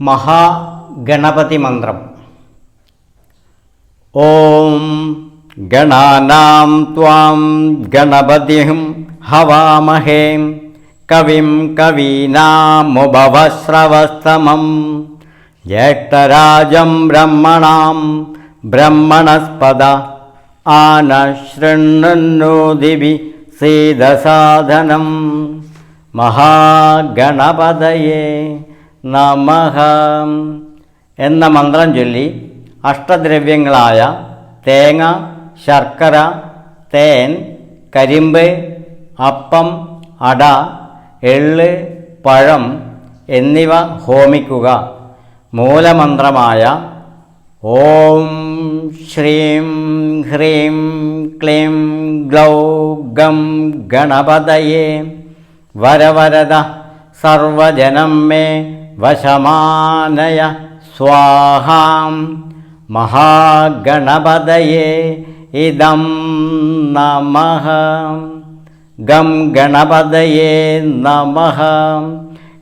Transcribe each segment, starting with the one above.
महागणपतिमन्त्रम्। ॐ गणानां त्वां गणपतिं हवामहे। कविं कवीनामुभवश्रवस्तमं ज्येष्ठराजं ब्रह्मणां ब्रह्मणस्पद आनशृणु दिवि सीदसाधनं महागणपतये നമഃ. എന്ന മന്ത്രം ചൊല്ലി അഷ്ടദ്രവ്യങ്ങളായ തേങ്ങ ശർക്കര തേൻ കരിമ്പ് അപ്പം അട എള്ള് പഴം എന്നിവ ഹോമിക്കുക. മൂലമന്ത്രമായ ഓം ശ്രീം ഹ്രീം ക്ലീം ഗ്ലൗ ഗം ഗണപതയേ. വരവരദ. സർവജനം മേ വശമാനയ സ്വാഹാം മഹാഗണപതയേ ഇതം നമ. ഗം ഗണപതയേ നമ.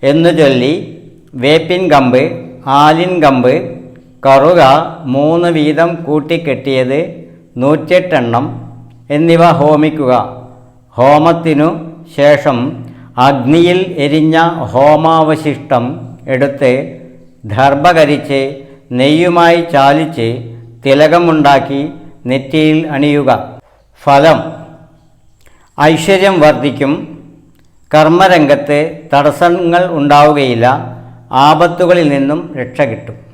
എന്നു ചൊല്ലി വേപ്പിൻ കമ്പ് ആലിൻ കമ്പ് കറുക മൂന്ന് വീതം കൂട്ടിക്കെട്ടിയത് നൂറ്റെട്ടെണ്ണം എന്നിവ ഹോമിക്കുക. ഹോമത്തിനു ശേഷം അഗ്നിയിൽ എരിഞ്ഞ ഹോമാവശിഷ്ടം എടുത്ത് ദർഭകരിച്ച് നെയ്യുമായി ചാലിച്ച് തിലകമുണ്ടാക്കി നെറ്റിയിൽ അണിയുക. ഫലം. ഐശ്വര്യം വർദ്ധിക്കും കർമ്മരംഗത്ത് തടസ്സങ്ങൾ ഉണ്ടാവുകയില്ല. ആപത്തുകളിൽ നിന്നും രക്ഷ കിട്ടും.